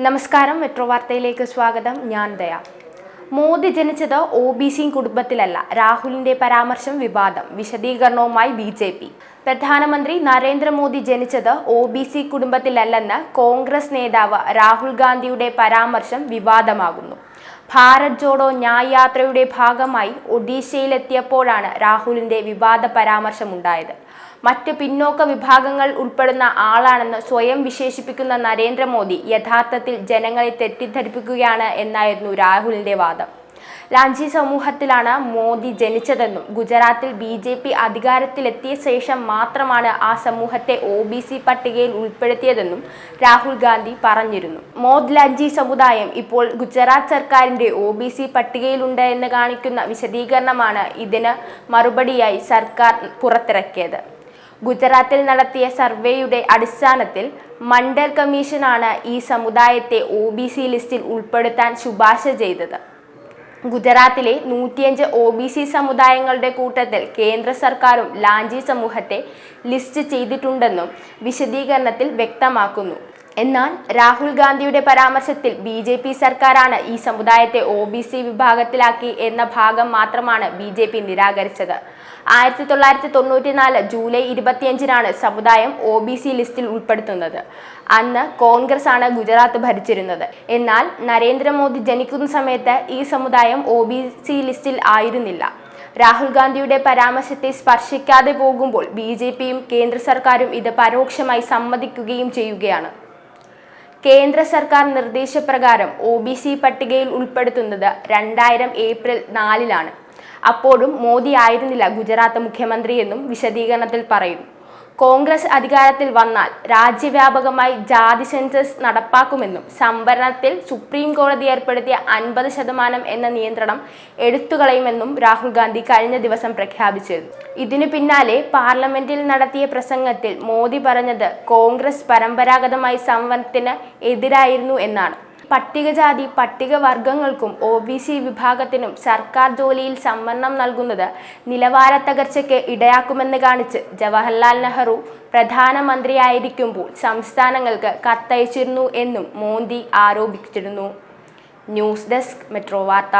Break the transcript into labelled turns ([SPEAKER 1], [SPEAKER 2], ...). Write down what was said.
[SPEAKER 1] നമസ്കാരം മെട്രോ വാർത്തയിലേക്ക് സ്വാഗതം. ഞാൻ ദയ. മോദി ജനിച്ചത് ഒ ബി സി കുടുംബത്തിലല്ല രാഹുലിന്റെ പരാമർശം വിവാദം വിശദീകരണവുമായി ബി ജെ പി. പ്രധാനമന്ത്രി നരേന്ദ്രമോദി ജനിച്ചത് ഒ ബി സി കുടുംബത്തിലല്ലെന്ന് കോൺഗ്രസ് നേതാവ് രാഹുൽ ഗാന്ധിയുടെ പരാമർശം വിവാദമാകുന്നു. ഭാരത് ജോഡോ ന്യായ് യാത്രയുടെ ഭാഗമായി ഒഡീഷയിലെത്തിയപ്പോഴാണ് രാഹുലിന്റെ വിവാദ പരാമർശമുണ്ടായത്. മറ്റ് പിന്നോക്ക വിഭാഗങ്ങൾ ഉൾപ്പെടുന്ന ആളാണെന്ന് സ്വയം വിശേഷിപ്പിക്കുന്ന നരേന്ദ്രമോദി യഥാർത്ഥത്തിൽ ജനങ്ങളെ തെറ്റിദ്ധരിപ്പിക്കുകയാണ് എന്നായിരുന്നു രാഹുലിന്റെ വാദം. ലാഞ്ചി സമൂഹത്തിലാണ് മോദി ജനിച്ചതെന്നും ഗുജറാത്തിൽ ബി ജെ പി അധികാരത്തിലെത്തിയ ശേഷം മാത്രമാണ് ആ സമൂഹത്തെ ഒ ബി സി പട്ടികയിൽ ഉൾപ്പെടുത്തിയതെന്നും രാഹുൽ ഗാന്ധി പറഞ്ഞിരുന്നു. മോദ് ലാഞ്ചി സമുദായം ഇപ്പോൾ ഗുജറാത്ത് സർക്കാരിന്റെ ഒ ബി സി പട്ടികയിലുണ്ട് എന്ന് കാണിക്കുന്ന വിശദീകരണമാണ് ഇതിന് മറുപടിയായി സർക്കാർ പുറത്തിറക്കിയത്. ഗുജറാത്തിൽ നടത്തിയ സർവേയുടെ അടിസ്ഥാനത്തിൽ മണ്ഡൽ കമ്മീഷനാണ് ഈ സമുദായത്തെ ഒ ബി സി ലിസ്റ്റിൽ ഉൾപ്പെടുത്താൻ ശുപാർശ ചെയ്തത്. ഗുജറാത്തിലെ നൂറ്റിയഞ്ച് ഒ ബി സി സമുദായങ്ങളുടെ കൂട്ടത്തിൽ കേന്ദ്ര സർക്കാരും ലാഞ്ചി സമൂഹത്തെ ലിസ്റ്റ് ചെയ്തിട്ടുണ്ടെന്നും വിശദീകരണത്തിൽ വ്യക്തമാക്കുന്നു. എന്നാൽ രാഹുൽ ഗാന്ധിയുടെ പരാമർശത്തിൽ ബി ജെ പി സർക്കാരാണ് ഈ സമുദായത്തെ ഒ ബി സി വിഭാഗത്തിലാക്കി എന്ന ഭാഗം മാത്രമാണ് ബി ജെ പി നിരാകരിച്ചത്. ആയിരത്തി തൊള്ളായിരത്തി തൊണ്ണൂറ്റിനാല് ജൂലൈ ഇരുപത്തിയഞ്ചിനാണ് സമുദായം ഒ ബി സി ലിസ്റ്റിൽ ഉൾപ്പെടുത്തുന്നത്. അന്ന് കോൺഗ്രസ് ആണ് ഗുജറാത്ത് ഭരിച്ചിരുന്നത്. എന്നാൽ നരേന്ദ്രമോദി ജനിക്കുന്ന സമയത്ത് ഈ സമുദായം ഒ ബി സി ലിസ്റ്റിൽ ആയിരുന്നില്ല. രാഹുൽ ഗാന്ധിയുടെ പരാമർശത്തെ സ്പർശിക്കാതെ പോകുമ്പോൾ ബി ജെ പിയും കേന്ദ്ര സർക്കാരും ഇത് പരോക്ഷമായി സമ്മതിക്കുകയും ചെയ്യുകയാണ്. കേന്ദ്ര സർക്കാർ നിർദ്ദേശപ്രകാരം ഒ ബി സി പട്ടികയിൽ ഉൾപ്പെടുത്തുന്നത് രണ്ടായിരം ഏപ്രിൽ നാലിലാണ്. അപ്പോഴും മോദി ആയിരുന്നില്ല ഗുജറാത്ത് മുഖ്യമന്ത്രിയെന്നും വിശദീകരണത്തിൽ പറയുന്നു. കോൺഗ്രസ് അധികാരത്തിൽ വന്നാൽ രാജ്യവ്യാപകമായി ജാതി സെൻസസ് നടപ്പാക്കുമെന്നും സംവരണത്തിൽ സുപ്രീം കോടതി ഏർപ്പെടുത്തിയ അൻപത് ശതമാനം എന്ന നിയന്ത്രണം എടുത്തുകളയുമെന്നും രാഹുൽ ഗാന്ധി കഴിഞ്ഞ ദിവസം പ്രഖ്യാപിച്ചിരുന്നു. ഇതിനു പിന്നാലെ പാർലമെന്റിൽ നടത്തിയ പ്രസംഗത്തിൽ മോദി പറഞ്ഞത് കോൺഗ്രസ് പരമ്പരാഗതമായി സംവരണത്തിന് എതിരായിരുന്നു എന്നാണ്. പട്ടികജാതി പട്ടികവർഗങ്ങൾക്കും ഒ ബി സി വിഭാഗത്തിനും സർക്കാർ ജോലിയിൽ സംവരണം നൽകുന്നത് നിലവാര തകർച്ചയ്ക്ക് ഇടയാക്കുമെന്ന് കാണിച്ച് ജവഹർലാൽ നെഹ്റു പ്രധാനമന്ത്രിയായിരിക്കുമ്പോൾ സംസ്ഥാനങ്ങൾക്ക് കത്തയച്ചിരുന്നു എന്നും മോദി ആരോപിച്ചിരുന്നു. ന്യൂസ് ഡെസ്ക് മെട്രോ വാർത്ത.